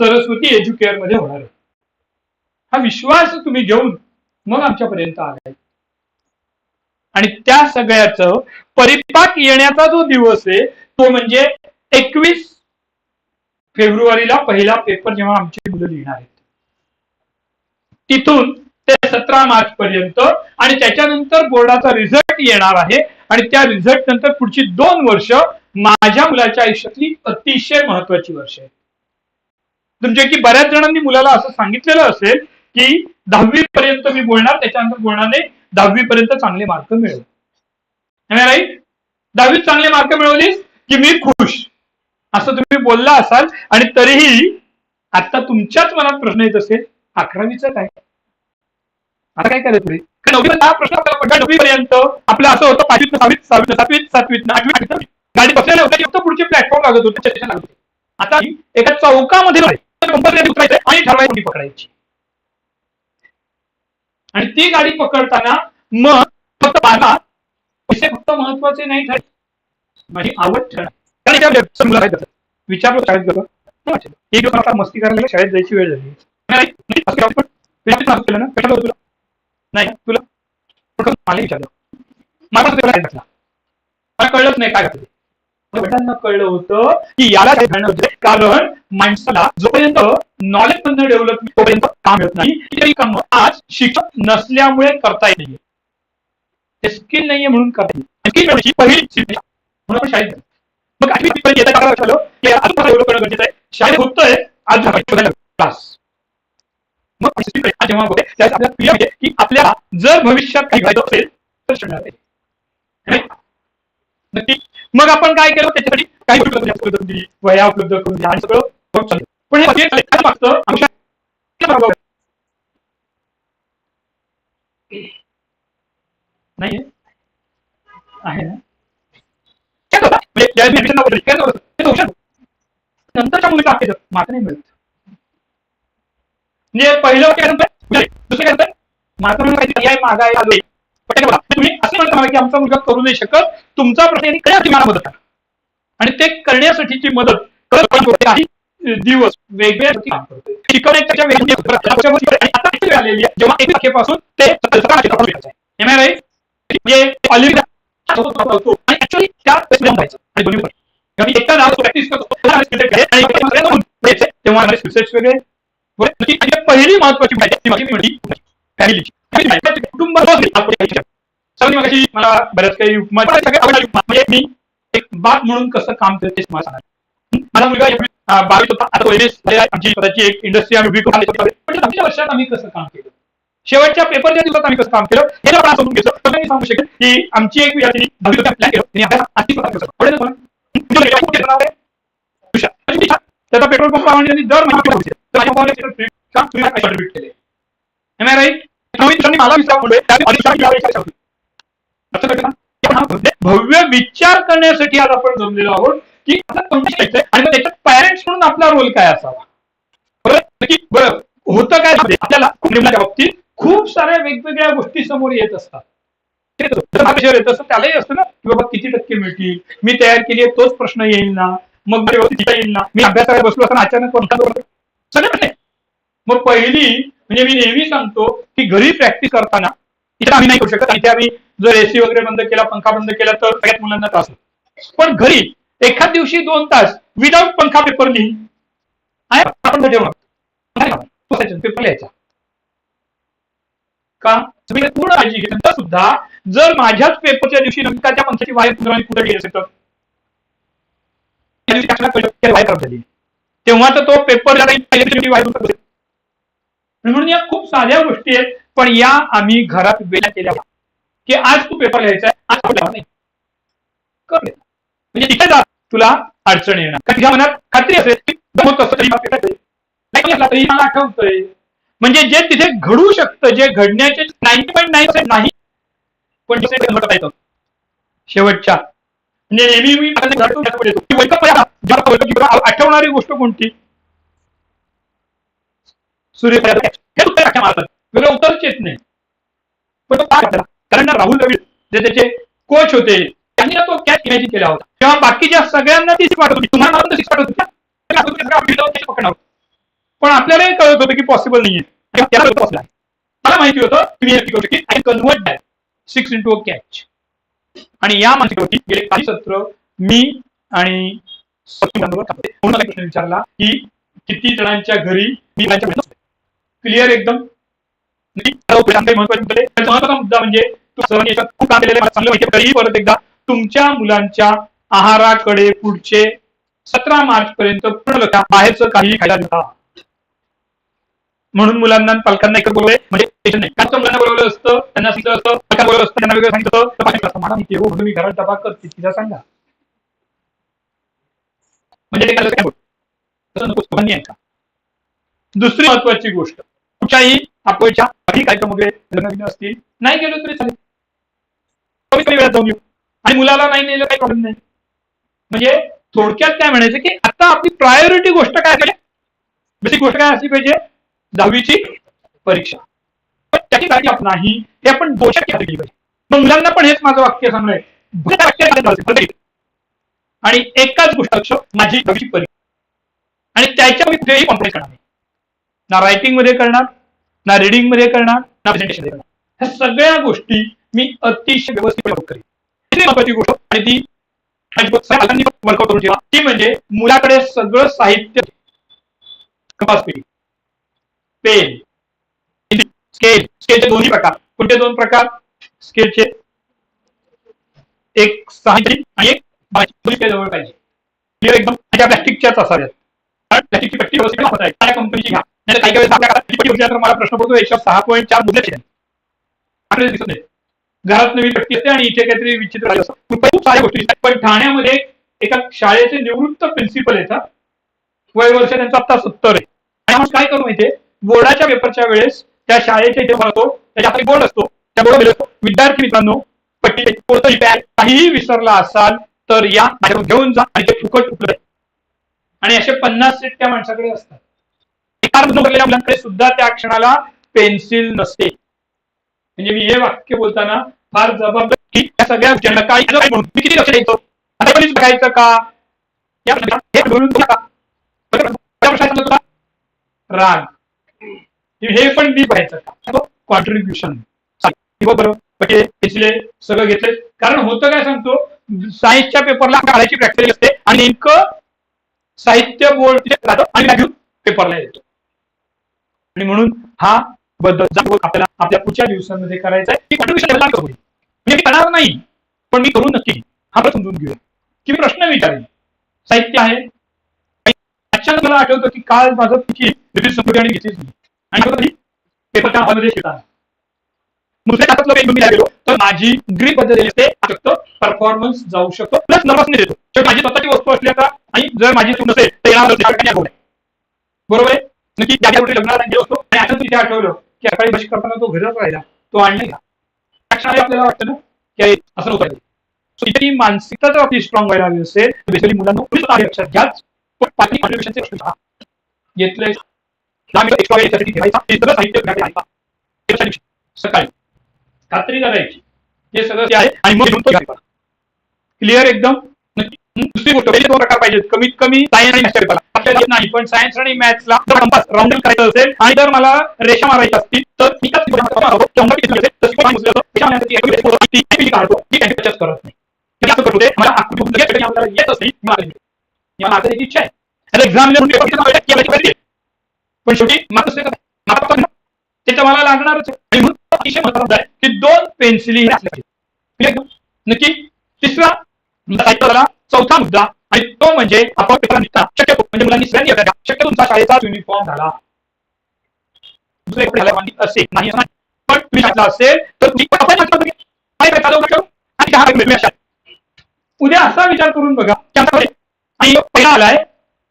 सरस्वती एज्युकेअरमध्ये होणार आहे. हा विश्वास तुम्ही घेऊन मग आमच्यापर्यंत आलाय. आणि त्या सगळ्याच परिपाक येण्याचा जो दिवस आहे तो म्हणजे एकवीस फेब्रुवारीला पहिला पेपर जेव्हा आमची मुलं लिहिणार आहेत. तिथून ते सतरा मार्च पर्यंत आणि त्याच्यानंतर बोर्डाचा रिझल्ट येणार आहे आणि त्या रिझल्ट नंतर पुढची दोन वर्ष माझ्या मुलाच्या आयुष्यातली अतिशय महत्वाची वर्ष आहे. तुमच्या की बऱ्याच जणांनी मुलाला असं सांगितलेलं असेल की दहावी पर्यंत मी बोलणार त्याच्यानंतर बोलणार नाही दहावी पर्यंत चांगले मार्क मिळव राईट दहावीत चांगले मार्क मिळवलीस की मी खुश? असं तुम्ही बोलला असाल आणि तरीही आता तुमच्याच मनात प्रश्न येत असेल अकरावीचा काय? आता काय करायचं पुढे? हा प्रश्न आपल्याला पडला. नववी पर्यंत आपलं असं होतं पाचवीत सहावीत सहावीत सातवीत सातवीत आठवीत आठवीत गाडी बसलेल्या होत्या फक्त पुढचे प्लॅटफॉर्म लागत होते चर्चा लागत होते. आता एका चौकामध्ये कंपल्सरी उतरायचं आणि ठरवायची गाडी पकडायची. आणि ती गाडी पकडताना मग फक्त बाबा पैसे फक्त महत्त्वाचे नाही ठरले. माझी आवड ठरणार विचारलो समजा विचारलं शाळेत गेलो. एक दिवस आता मस्ती करायला शाळेत जायची वेळ झाली. नाही, ना? तुला? नाही तुला. मला विचारलं. मला मला कळलंच नाही काय घातलं भटांना कळलं होतं की याला काही घालणं होतं. कारण माणसाला जोपर्यंत नॉलेज मधनं डेव्हलप तोपर्यंत काम मिळत नाही काम आज शिक्षक नसल्यामुळे करता येत नाहीये. ते स्किल नाहीये म्हणून करता येईल म्हणजे पहिली म्हणून आपण शाळेत मग आठवी पर्यंत येता काय की आज डेव्हलप करणं गरजेचं आहे. शाळेत होतोय आज क्लास मग जेव्हा होते त्यावेळेस आपल्याला clear होते म्हणजे की आपल्याला जर भविष्यात काही घ्यायचं असेल तर शिकणार आहे नक्की? मग आपण काय केलं त्याच्यासाठी? काही उपलब्ध करून दिली. वया उपलब्ध करून दिल्या आणि सगळं होत पण हे आमच्या नाही आहे. ना? काय काय नंतरच्या मुलीला आपल्या मार्क नाही मिळत. म्हणजे पहिलं काय म्हणतोय दुसरं काय म्हणतोय मार्क म्हणून काहीतरी पर्याय मागाय आलोय बघा, म्हणजे तुम्ही असं म्हणता की आमचा मुलगा करू नाही शकत. तुमचा प्रश्न आहे मला मदत करा. आणि ते करण्यासाठीची मदत कळत काही दिवस वेगवेगळ्या शिकवण्याच्या आलेली आहे? जेव्हा एक तारखेपासून ते सतरा तारखेपर्यंत आहे. म्हणजे आणि ऍक्च्युअली त्या जायचं. आणि दोन्ही पण. एकटा नाव प्रॅक्टिस करतो. तेव्हा म्हणजे पहिली महत्वाची माहिती माझी फॅमिलीची कुटुंब मला बऱ्याच काही म्हणजे मी एक बाप म्हणून कसं काम करते मला सांगा माझा मुलगा बावीस होता आता आमची स्वतःची एक इंडस्ट्री आम्ही उभी करून वर्षात आम्ही कसं काम केलं शेवटच्या पेपरच्या दिवसात आम्ही कसं काम केलं हे आपण समजून घेतलं तर मी सांगू शकेल की आमची एक विद्यार्थी दहावी प्लॅन केलं त्याचा पेट्रोल पंप आणि दर महिना पैसे केले Am नवीन मला विचार म्हणतोय त्याने भव्य- विचार करण्यासाठी आज आपण जमलेलो आहोत की आता कोणतं शिकायचंय आणि मग त्याच्यात पॅरेंट्स म्हणून आपला रोल काय असावा? बरं? नक्की? बरं. होतं काय? आपल्याला निवडण्याच्या बाबतीत खूप साऱ्या वेगवेगळ्या गोष्टी समोर येत असतात. येत असतो त्यालाही असतं ना की बाबा किती टक्के मिळतील? मी तयार केली आहे तोच प्रश्न येईल ना. मग येईल ना. मी अभ्यासाला बसलो असताना अचानक सगळे मग पहिली म्हणजे मी नेहमी सांगतो की घरी प्रॅक्टिस करताना इथे आम्ही नाही करू शकत. इथे आम्ही जर एसी वगैरे बंद केला पंखा बंद केला तर सगळ्यात मुलांना त्रास होतो. पण घरी एखाद दिवशी दोन तास विदाऊट पंखा पेपर लिही आपण का? पेपर लिहायचा. का? तुम्ही पूर्ण काळजी घेतली सुद्धा जर माझ्याच पेपरच्या दिवशी नंतर त्या पंखाची वायर कुठे कुठे गेली असेल तर? वायर खराब झाली. तेव्हा तर तो पेपर वायर म्हणून या खूप साध्या गोष्टी आहेत पण या आम्ही घरात वेळा केल्या की आज तू पेपर लिहायचा आज नाही. म्हणजे तिथे जा तुला अडचण येणार. कारण तुझ्या मनात खात्री असेल की होत तरी मला नाही असला तरी मला आठवतंय. म्हणजे जे तिथे घडू शकतं जे घडण्याचे नाईन्टी पॉईंट नाईन नाही पण घडत येतं शेवटच्या. म्हणजे नेहमी मी आठवणारी गोष्ट कोणती पुढे येतो. की wake up करा. जेव्हा कळतं की बाबा आठवणारी गोष्ट कोणती सूर्यप्रकाश हे उत्तर अख्ख्या मारतात वेगळं उत्तरच येत नाही. पण तो काय कारण ना राहुल द्रविड जे त्याचे कोच होते त्यांनी तो कॅच इमॅजिन केला होता तेव्हा बाकीच्या सगळ्यांना ती सिक्स वाटत होती. तुम्हाला पण सिक्स वाटत होती पकडणार आहोत. पण आपल्यालाही कळत होतं की पॉसिबल नाहीये. आहे. मला माहिती होतं तुम्ही मी नक्की की I convert that six into a catch आणि या मानसिकतेवरती गेले काही सत्र मी आणि सचिन म्हणून मला प्रश्न विचारला की किती जणांच्या घरी मी क्लिअर एकदम. महत्त्वाचा म्हणजे मुद्दा म्हणजे खूप काम केलेलं चांगलं माहिती तरीही परत एकदा तुमच्या मुलांच्या आहाराकडे पुढचे सतरा मार्च पर्यंत पूर्ण लक्ष बाहेरचं काही खायला नका. म्हणून मुलांना पालकांना एकत्र बोलवले म्हणजे टेन्शन नाही. कारण मुलांना बोलवलं असतं त्यांना सांगितलं असतं पालकांना बोलवलं असतं त्यांना वेगळं सांगितलं असतं. तर पालकांना असतं, मला माहिती आहे, हो म्हणून मी घरात डबा करते तिला सांगा. म्हणजे ते काय बोल नको दुसरी महत्वाची गोष्ट. कुठच्याही आपल्या काही कार्यक्रम वगैरे लग्न असतील नाही गेलो तरी चालेल. कमी कमी वेळात जाऊन येऊ. आणि मुलाला नाही नेलं काही प्रॉब्लेम नाही. म्हणजे थोडक्यात काय म्हणायचं की आता आपली प्रायोरिटी गोष्ट काय पाहिजे बेसिक गोष्ट काय असली पाहिजे? दहावीची परीक्षा. पण त्याची काळजी आपण नाही हे आपण दोषात केली पाहिजे. मग मुलांना पण हेच माझं वाक्य सांगणार आहे. आणि एकाच गोष्ट लक्ष माझी दहावीची परीक्षा. आणि त्याच्या मी कुठेही करणार नाही. ना रायटिंगमध्ये करणार ना रिडिंगमध्ये करणार ना प्रेझेंटेशनमध्ये करणार. ह्या सगळ्या गोष्टी मी अतिशय व्यवस्थित करेन. महत्वाची गोष्ट? आणि ती वर्कआउट करून ठेवा. ती म्हणजे मुलाकडे सगळं साहित्य पेन स्केल स्केलचे दोन्ही प्रकार. कोणते दोन प्रकार? स्केलचे. एक साहित्य आणि एक जवळ पाहिजे एकदम? प्लॅस्टिकच्याच असाव्यात. कारण प्लॅस्टिकची पट्टी व्यवस्थित वापरता कंपनीची घ्या. नाही काही वेळेस आपल्या होती तर मला प्रश्न पडतो एकशे सहा पॉईंट चार मुद्दे आपल्याला दिसत नाही. घरात नवीन पट्टी असते आणि इथे काहीतरी विचित्र खूप साऱ्या गोष्टी पण ठाण्यामध्ये एका शाळेचे निवृत्त प्रिन्सिपल येतात वय वर्ष त्यांचा आता सत्तर आहे. आणि आपण काय करू माहितीये? बोर्डाच्या पेपरच्या वेळेस त्या शाळेच्या इथे भरतो त्याच्या हाती बोर्ड असतो. त्या बोर्ड विद्यार्थी मित्रांनो पट्टी कोणतंही बॅग काहीही विसरला असाल तर या घेऊन जा आणि ते फुकट उपलब्ध आणि असे पन्नास सीट त्या माणसाकडे असतात. एका मुलांकडे सुद्धा त्या क्षणाला पेन्सिल नसते. म्हणजे मी हे वाक्य बोलताना फार जबाबदारी या सगळ्या ज्यांना काय म्हणून? मी किती लक्ष द्यायचो? आता कोणीच बघायचं का? या हे बोलून तुला राग. हे पण मी बघायचं कॉन्ट्रीब्युशन बरोबर पटे सगळं घेतले. कारण होतं काय सांगतो? सायन्सच्या पेपरला काढायची प्रॅक्टिस असते आणि नेमकं साहित्य बोर्ड आणि पेपरला येतो. आणि म्हणून हा बदल आपल्याला आपल्या पुढच्या दिवसांमध्ये करायचा आहे करू म्हणजे मी करणार नाही पण मी करू नक्की हा प्रश्न समजून घेऊया. की मी प्रश्न विचारेन. साहित्य आहे. अचानक मला आठवतं की काल माझं तिची रिव्हिज संपली आणि घेतलीच नाही आणि पेपरच्या हॉलमध्ये शिकणार दुसऱ्या तासातलं लोक मी गेलो तर माझी ग्रीप बदललेली असते फक्त परफॉर्मन्स जाऊ शकतो प्लस नर्वसने येतो. माझी स्वतःची वस्तू असल्या का आणि जर माझी चूक नसेल तर येणार बरोबर आहे? नक्की त्या कुठे लग्नाला गेलो असतो. आणि आता तिथे आठवलं की सकाळी बशी करताना तो घरात राहिला. तो आणला आपल्याला वाटतं ना की असं नव्हतं पाहिजे सो मानसिकता जर आपली स्ट्रॉंग व्हायला हवी असेल. तर बेसिकली मुलांना लक्षात घ्याच पण बाकी कॉन्ट्रिब्युशनचे प्रश्न घेतले एक्स्ट्रा साहित्य सकाळी खात्री करायची हे सगळं ते आहे. आणि मग क्लिअर एकदम? दुसरी गोष्ट दोन प्रकार पाहिजेत. कमीत कमी सायन्स आणि मॅथ्सच्या पेपरला आपल्याला येत नाही. पण सायन्स आणि मॅथ्सला राऊंड राऊंडिंग करायचं असेल आणि जर मला रेषा मारायच्या असतील तर मी काढतो, काही करत नाही. मला आपल्याला इच्छा आहे. एक्झाम पण शेवटी ते तर मला लागणारच आणि म्हणून अतिशय महत्वाचं आहे की दोन पेन्सिली असल्या पाहिजे नक्की? तिसरा चौथा मुद्दा तो म्हणजे आपण पेपरांचा निघता शक्यतो म्हणजे मुलांनी सगळ्यांनी अभ्यास घ्या, शक्यतो तुमचा शाळेचा युनिफॉर्म झाला. दुसरे कपडे घालायला मागितले असेल नाही पण तुम्ही घातला असेल तर तुम्ही आपण काय काय करू? आणि दहा मिळूया अशा उद्या असा विचार करून बघा की आणि पहिला आलाय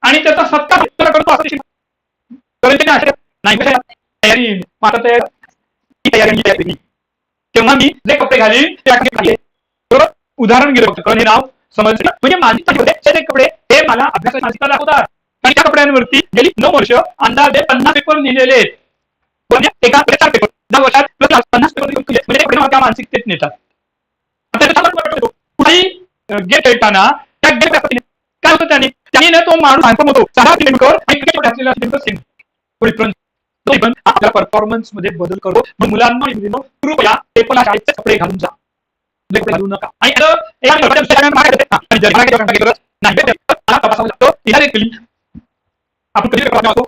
आणि त्याचा सत्ता उत्तर करतो असं शिकवा. नाही? तयारी माझा तयार. तयारी म्हणजे तयारी तेव्हा मी जे कपडे घालीन ते बरोबर? उदाहरण गेलं फक्त कारण हे नाव समजलं? म्हणजे मानसिकता ठेवते कपडे हे मला अभ्यासाची मानसिकता दाखवतात. आणि त्या कपड्यांवरती गेली नऊ वर्ष अंदाजे पन्नास पेपर लिहिलेले आहेत. म्हणजे एका चार पेपर. दहा वर्षात पन्नास पेपर म्हणजे कपडे मला त्या मानसिकतेत नेतात. आता कुठेही गेम खेळताना त्या गेम काय होतं त्याने? त्याने ना तो माणूस हँडपंप होतो सहा किलोमीटर आणि क्रिकेट असलेला असेल डिफरन्स तो डिफरन्स आपल्या परफॉर्मन्समध्ये बदल करतो मग मुलांना आणि मुलींनो, कृपया पेपरला शाळेचे कपडे घालून जा. नका आणि आपण कधी वाचतो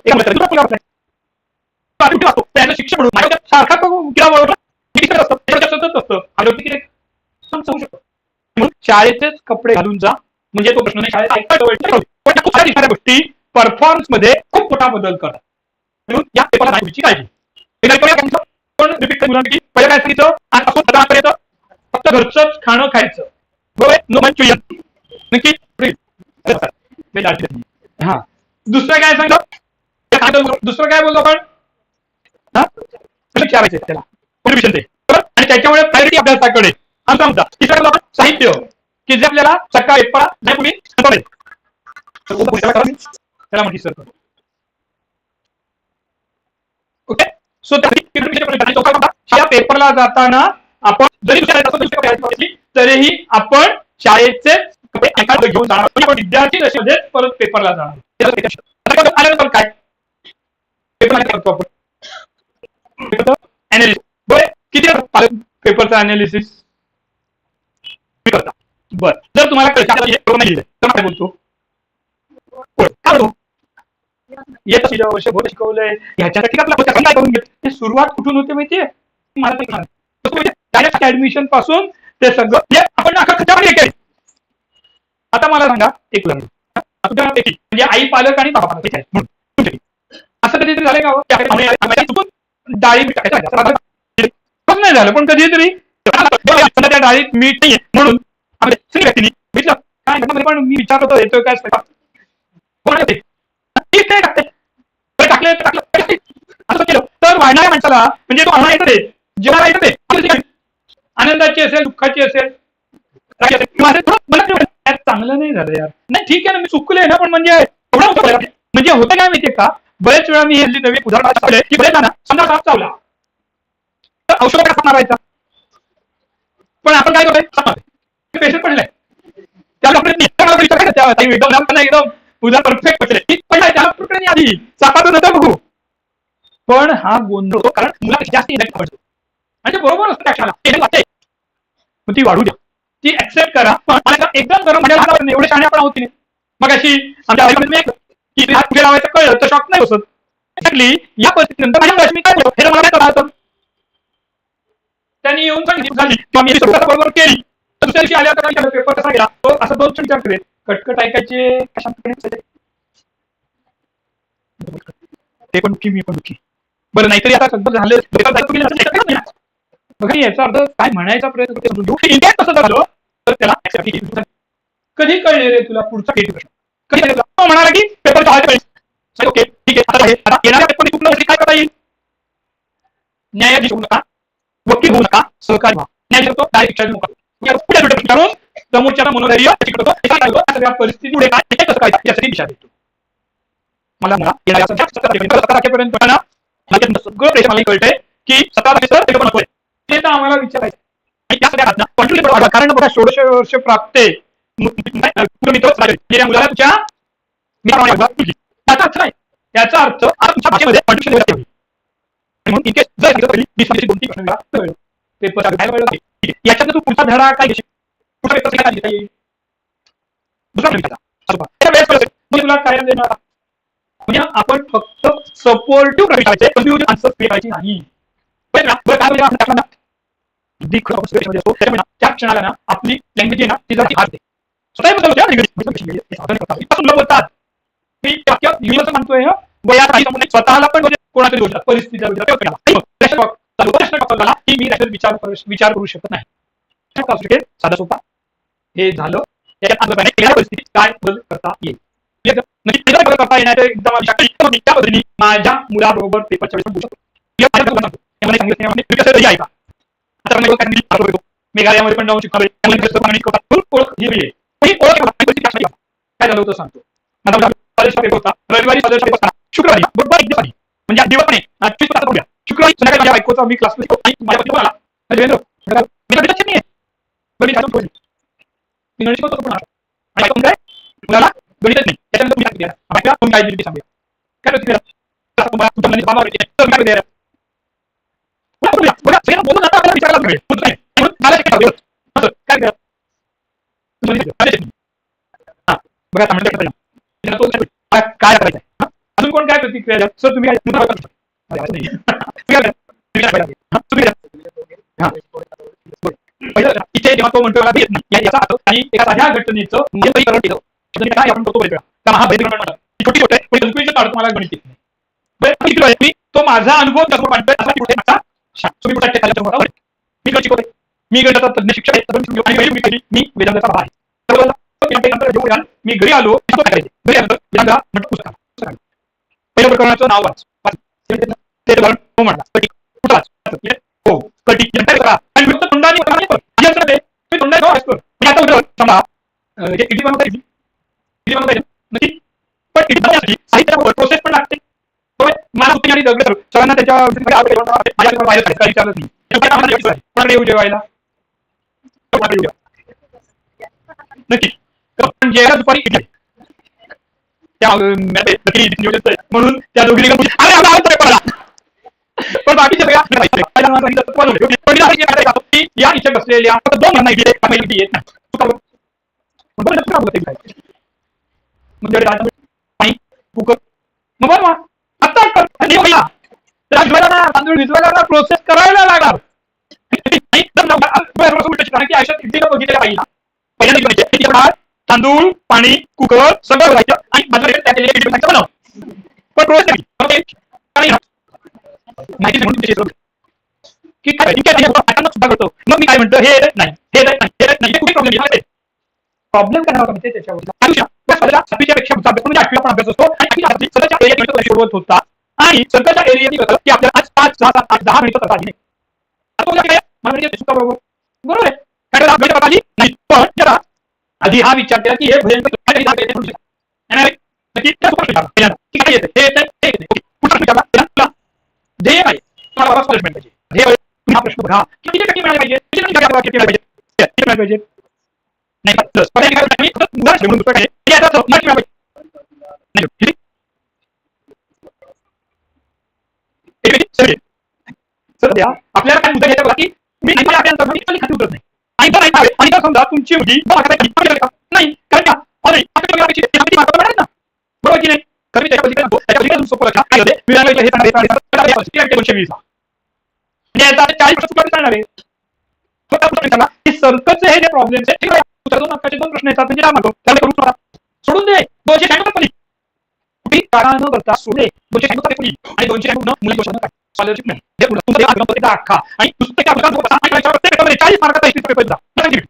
वाचतो शिक्षण म्हणून माझ्या सारखा वळवला. असतं त्याच्या असतं समजू शकतो म्हणून शाळेचेच कपडे घालून जा म्हणजे तो प्रश्न नाही शाळेत पण खूप साऱ्या गोष्टी परफॉर्मन्समध्ये खूप मोठा बदल करतात म्हणून या पेपरला नाही काळजी पण रिपीट मुलांपैकी पहिल्या काय सांगितलं आजपासून आतापर्यंत घरचंच खाणं खायचं नक्की. हा दुसरं काय खायचं. दुसरं काय बोलतो आपण हा त्याला ते? आणि त्याच्यामुळे प्रायोरिटी अभ्यासाकडे आमचा तिसरा आपण साहित्य की जे आपल्याला सकाळी वेळेला त्याला म्हणते सर ओके सो त्या पेपरला जाताना आपण जरी दुसऱ्या तरीही आपण शाळेचे कपडे घेऊन जाणार आपण विद्यार्थी दशेमध्ये परत पेपरला जाणार काय? पेपर करतो आपण. किती पेपरचा अनालिसिस करता. बर जर तुम्हाला काय बोलतो? येत वर्षभर शिकवलंय. ह्याच्यासाठी आपला काय करून घेत सुरुवात कुठून होते माहितीये? मला डायरेक्ट ऍडमिशनपासून ते सगळं म्हणजे आपण खर्चामध्ये आता मला सांगा एक म्हणजे आई पालक आणि बाबा म्हणून असं कधीतरी झालंय का हो? डाळी झालं पण नाही झालं पण कधीतरी त्या डाळीत मीठ नाहीये. म्हणून व्यक्तीने काय पण मी विचार करतो येतोय काय कोण ते? टाकते. टाकले तर टाकलं. असं केलं. तर वाढणाऱ्या माणसाला म्हणजे तो आम्हाला येतं ते. जेव्हा येतं ते. आनंदाची असेल दुःखाची असेल. चांगलं नाही झालं यार. नाही ठीक आहे ना मी चुकले ना पण म्हणजे एवढं होतं म्हणजे होतं काय माहितीये का? बरेच वेळा मी हे हल्ली नवीन उदाहरण की बरेच ना समजा साप चावला. तर औषध कसा मारायचा? पण आपण काय करतोय? पेशंट पडलाय. त्या एकदम उद्या परफेक्ट पडले पडलाय त्याला कुठे आधी सापाचं बघू. पण हा गोंधळ कारण मुलाला जास्त इलेक्ट पडतो म्हणजे ते बरोबर असतं मग ती वाढू द्या. ती ऍक्सेप्ट करा. पण एकदम गरम म्हणजे एवढे शाणे आपण आहोत की मग अशी आमच्या की हात कुठे लावायचं कळलं तर शॉक नाही बसत. Exactly, या परिस्थितीनंतर माझ्या मुलाची मी काय हे तर मला काय करायचं त्यांनी येऊन सांगितली झाली. मी स्वतः बरोबर केली. तर दुसऱ्या दिवशी आल्यावर काय पेपर कसा गेला? तो असं दोन क्षण विचार करेल. कटकट ऐकायचे कशांतपणे ते पण दुःखी मी पण दुःखी. बरं नाहीतरी आता सगळं झालं. बघा याचा अर्थ काय म्हणायचा प्रयत्न करतो समजून घेऊ इंडियात कसं झालं? तर त्याला कधी कळले रे तुला पुढचा किती प्रश्न कधी कळले? तो म्हणाला की पेपर काय ओके ठीक आहे आता आहे. आता येणाऱ्या पेपर चुकलं काय करता येईल? न्यायाधीश होऊ नका. वकील होऊ नका. सहकारी व्हा. न्याय शकतो डायरेक्ट नका. पुढे पुढे विचारून समोरच्याला मनोधैर्य सगळ्या परिस्थिती पुढे काय? कसं काय यासाठी दिशा देतो. मला म्हणा येणाऱ्या सतरा तारखेपर्यंत सतरा तारखेपर्यंत. सगळं प्रेशर मला कळतंय की सतरा तारखेचं पेपर नकोय. ते तर आम्हाला विचारायचं. कारण बघा षोडश वर्ष प्राप्त. मुलाला तुझ्या त्याचा अर्थ नाही त्याचा अर्थ आता तुमच्या भाषेमध्ये confusion म्हणून इथे जर सांगितलं दोन तीन प्रश्न पेपर काय तू पुढचा धडा काय घेशील? पुढचा पेपर काय घेता येईल? दुसरा प्रश्न मी तुला देणार म्हणजे आपण फक्त सपोर्टिव्ह करायचे कन्फ्युजन आन्सर करायची नाही. बरं ना? बरं काय म्हणजे अगदी खरं आपण असतो. त्याच्यामुळे त्या क्षणाला ना आपली लँग्वेज आहे ना ती जरा हारते स्वतः होते साधन करतात. बोलतात. मी वाक्य युनिव्हर्सल म्हणतोय वयात काही संबंध स्वतःला पण म्हणजे कोणातरी बोलतात. परिस्थितीचा विचार चालू. प्रश्न टाकतो की मी त्याच्यावर विचार करू विचार करू शकत नाही. काय शकेल साधा सोपा. हे झालं. त्याच्यात परिस्थितीत काय बदल करता येईल? Clear म्हणजे बदल करता येणार एकदम त्या पद्धतीने माझ्या मुलाबरोबर पेपरच्या वेळेस बोलू शकतो. सांगितलं मेघालयामध्ये पण जाऊन शिकवले ओळख ही आहे. पण काय झालं होतं सांगतो. रविवारी शुक्रवारी बरोबर एक म्हणजे दिवस म्हणजे दिवस पण आहे शुक्रवारी संध्याकाळी माझ्या बायकोचा मी क्लास आणि माझ्या पती आला मी नाही पण आणि बायको म्हणते, मुलाला गणितच नाही. त्याच्यानंतर मी सांगितलं बायकोला कोण काय दिली सांगूया. काय तुम्हाला तुमच्या काय काय हा, बघा, काय करायचं अजून कोण काय प्रतिक्रिया द्या? सर तुम्ही इथे जेव्हा तो म्हणतो येत नाही. या- याचा अर्थ आणि एका साध्या घटनेचं केलं म्हणजे काय आपण करतो कारण हा बहिरीकरण छोटी गोष्ट आहे. पण कन्फ्युजन काढतो? मला गणित येत नाही. बरं आहे? मी तो माझा अनुभव त्याचा मांडतोय. असा कुठे माझा तुम्ही कुठे खाली त्याच्यावर मी गणित शिकवतोय मी गणिताचा तज्ञ शिक्षक आहे. तरुण आणि मी कधी- मी वेदांताचा भाग आहे. तर मला मी घरी आलो की करायचे घरी आलो वेदांता म्हणतो पुस्तकाला पहिल्या प्रकरणाचं नाव वाच. ते उदाहरण हो म्हणला. कुठं वाच? हो. कटी यांचा करा. आणि फक्त तोंडाने वगैरे नाही तुम्ही तोंडाने हो वाचतो मी आता उदाहरण समजा अं, हे इडली बनवता येईल इडली बनवता येईल नक्की? मला उत्ती सगळ्यांना त्याच्या बाहेर काही नाही. कोणाकडे येऊ जेवायला? नक्की. पण जेवायला दुपारी म्हणून त्या दोघी पण बाकीचे या इथे बसलेल्या दोन जणांना येत नाही. चुका बरं. मग बरं चुका बरं ते काय? मग जेवढे राहतात, पाणी कुकर मग बरं मग आता कर आणि हे पहिला. त्याला विजवायला प्रोसेस करायला लागणार. नाही कारण की आयुष्यात इडलीला पाहिजे ना. पहिल्यांदा तांदूळ पाणी कुकर सगळं भरायचं आणि बाजूला त्या केलेल्या इडली बनव पण प्रोसेस नाही. माहिती की काय ठीक आहे सुद्धा करतो. मग मी काय म्हणतो? हे नाही. हे नाही. हे नाही. कुठे प्रॉब्लेम प्रॉब्लेम काय होता त्याच्यावर आयुष्यपेक्षा अभ्यास म्हणजे आठवीला पण अभ्यास असतो. आणि आठवी होता. आणि स्वतःच्या एरियात की आपल्याला आज पाच सहा सात आठ दहा मिनिटं करता आली नाही। आता उद्या काय मला म्हणजे चुका बरोबर बरोबर आहे काय त्याला अभ्यास करता आली नाही पण जरा आधी हा विचार केला की हे भयंकर काहीतरी दाखवते ते म्हणू शकता. नाही, नाही, नक्की त्या सुपर विचारला पहिल्यांदा. की काय येते हे येते हे येते ओके। पुढचा विचारला पहिल्यांदा तुला ध्येय काय आहे? तुम्हाला बाबा स्कॉलरशिप मिळाली पाहिजे ध्येय तुम्ही हा प्रश्न बघा की किती टक्के मिळाले पाहिजे किती टक्के आपल्याला किती मिळाले पाहिजे किती मिळाले पाहिजे नाही बस पर्याय काय नाही फक्त उदाहरण ठेवून दुसरं काय आहे? की आता मार्क मिळाले पाहिजे नाही किती एक मिनिट, सर. द्या. आपल्याला काय मुद्दा घ्यायचा बघा की मी नाही आपल्याला उतरत नाही. आणि जर नाही आणि जर समजा तुमची मुलगी का? नाही कारण का? अरे आपली ना बरोबर की नाही? तर मी सोपं काय होते हे दोनशे वीस याचा चाळीस वर्ष चालणार आहे? स्वतः प्रश्न विचारला की सर्कलचे हे जे प्रॉब्लेम आहे. दोन प्रश्न येतात. म्हणजे काय म्हणतो? त्याला करून सोडा सोडून दे. दोनशे शहाण्णव पण कुठे कारण न करता सोडले दोनशे शहाण्णव कुणी आणि दोनशे शहाण्णव काय स्कॉलरशिप नाही हे पुढं अख्खा आणि नुसतं त्या बसा आणि प्रत्येक पेपरमध्ये चाळीस मार्काचा हिस्ट्री पेपर जा नका लिही.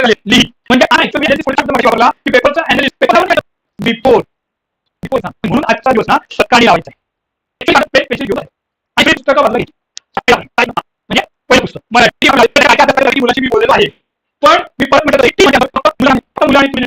झाले? लिही. म्हणजे काय तुम्ही याची पुढे शब्द वापरला की पेपरचा अनालिस्ट पेपर बिफोर बिफोर म्हणून आजचा दिवस ना सकाळी लावायचा आहे Actually घेऊन आहे. आणि ते पुस्तकं वाचलं म्हणजे पहिलं पुस्तक मराठी काय मी बोललेलो आहे पण मी परत म्हटलं फक्त मुलांनी फक्त मुलांनी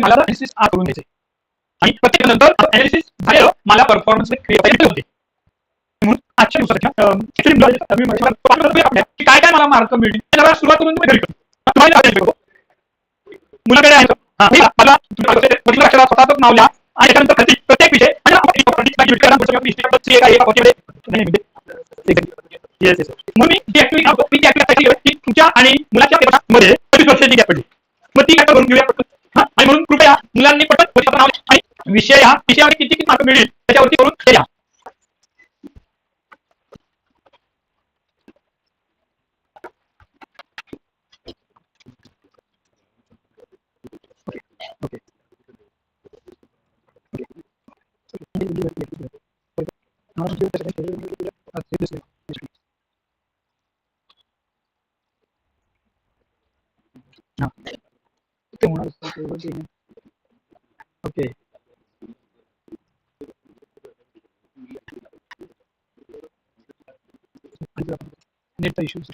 म्हणजे मला अनालिसिस आ करून आणि प्रत्येक नंतर अनालिसिस झालेलं मला परफॉर्मन्स होते. म्हणून आजच्या दिवसाच्या की काय काय मला मार्क मिळतील? सुरुवात करून तुम्ही घरी मुलाकडे आहे हा, मला अक्षरात स्वतःच नाव लिहा. आणि त्यानंतर प्रत्येक प्रत्येक विषय. म्हणून आहे, म्हणजे मग मी जी मी तुमच्या आणि मुलाच्या मध्ये पंचवीस वर्षाची गॅप पडली मग ती काय करून घेऊया मुलांनी पटकन आणि विषय हा विषयावर किती किती मार्क मिळेल त्याच्यावरती करून हे लिहा. Okay. Okay issues